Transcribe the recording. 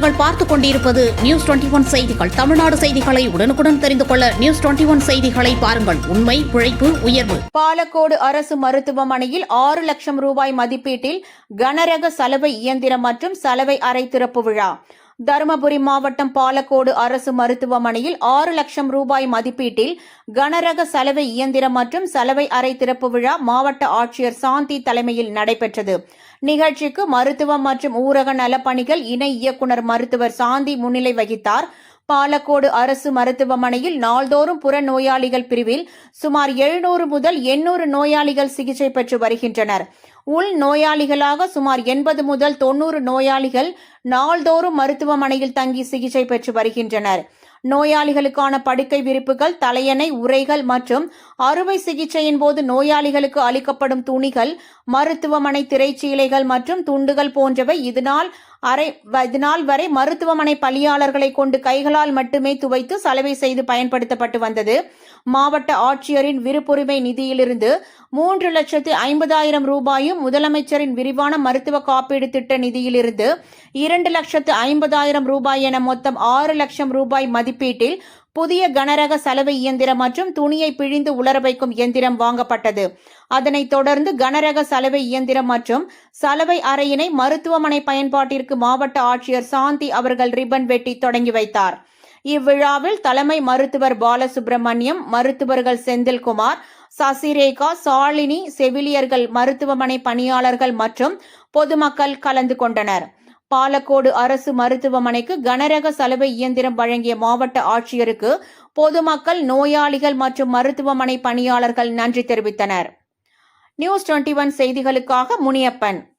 நீங்கள் பார்த்துக் கொண்டிருப்பது நியூஸ் டுவெண்டி ஒன் செய்திகள். தமிழ்நாடு செய்திகளை உடனுக்குடன் தெரிந்து கொள்ள நியூஸ் டுவெண்டி ஒன் செய்திகளை பாருங்கள். உண்மை உழைப்பு உயர்வு. பாலக்கோடு அரசு மருத்துவமனையில் ஆறு லட்சம் ரூபாய் மதிப்பீட்டில் கனரக சலவை இயந்திரம் மற்றும் சலவை அறை திறப்பு விழா. தருமபுரி மாவட்டம் பாலக்கோடு அரசு மருத்துவமனையில் ஆறு லட்சம் ரூபாய் மதிப்பீட்டில் கனரக சலவை இயந்திரம் மற்றும் சலவை அறை திறப்பு விழா மாவட்ட ஆட்சியர் சாந்தி தலைமையில் நடைபெற்றது. நிகழ்ச்சிக்கு மருத்துவம் மற்றும் ஊரக நலப்பணிகள் இணை இயக்குநர் மருத்துவர் சாந்தி முன்னிலை வகித்தார். பாலக்கோடு அரசு மருத்துவமனையில் நாள்தோறும் புற நோயாளிகள் பிரிவில் சுமார் எழுநூறு முதல் எண்ணூறு நோயாளிகள் சிகிச்சை பெற்று வருகின்றனர். உள் நோயாளிகளாக சுமார் எண்பது முதல் தொன்னூறு நோயாளிகள் நாள்தோறும் மருத்துவமனையில் தங்கி சிகிச்சை பெற்று வருகின்றனர். நோயாளிகளுக்கான படுக்கை விரிப்புகள் தலையணை உரைகள் மற்றும் அறுவை சிகிச்சையின் போது நோயாளிகளுக்கு அளிக்கப்படும் துணிகள் மருத்துவமனை திரைச்சீலைகள் மற்றும் துண்டுகள் போன்றவை இதனால் அரை இதனால் வரை மருத்துவமனை பணியாளர்களை கொண்டு கைகளால் மட்டுமே துவைத்து சலவை செய்து பயன்படுத்தப்பட்டு வந்தது. மாவட்ட ஆட்சியரின் விருப்புரிமை நிதியிலிருந்து மூன்று லட்சத்து ஐம்பதாயிரம் ரூபாயும் முதலமைச்சரின் விரிவான மருத்துவ காப்பீடு திட்ட நிதியிலிருந்து இரண்டு லட்சத்து ஐம்பதாயிரம் ரூபாய் என மொத்தம் ஆறு லட்சம் ரூபாய் மதிப்பீட்டில் புதிய கனரக சலவை இயந்திரம் மற்றும் துணியை பிழிந்து உலர வைக்கும் இயந்திரம் வாங்கப்பட்டது. அதனைத் தொடர்ந்து கனரக சலவை இயந்திரம் மற்றும் சலவை அறையினை மருத்துவமனை பயன்பாட்டிற்கு மாவட்ட ஆட்சியர் சாந்தி அவர்கள் ரிப்பன் வெட்டி தொடங்கி வைத்தார். இவ்விழாவில் தலைமை மருத்துவர் பாலசுப்ரமணியம் மருத்துவர்கள் செந்தில்குமார் சசிரேகா சாலினி செவிலியர்கள் மருத்துவமனை பணியாளர்கள் மற்றும் பொதுமக்கள் கலந்து கொண்டனர். பாலக்கோடு அரசு மருத்துவமனைக்கு கனரக சலவை இயந்திரம் வழங்கிய மாவட்ட ஆட்சியருக்கு பொதுமக்கள் நோயாளிகள் மற்றும் மருத்துவமனை பணியாளர்கள் நன்றி தெரிவித்தனர். நியூஸ் டுவெண்டி ஒன் செய்திகளுக்காக முனியப்பன்.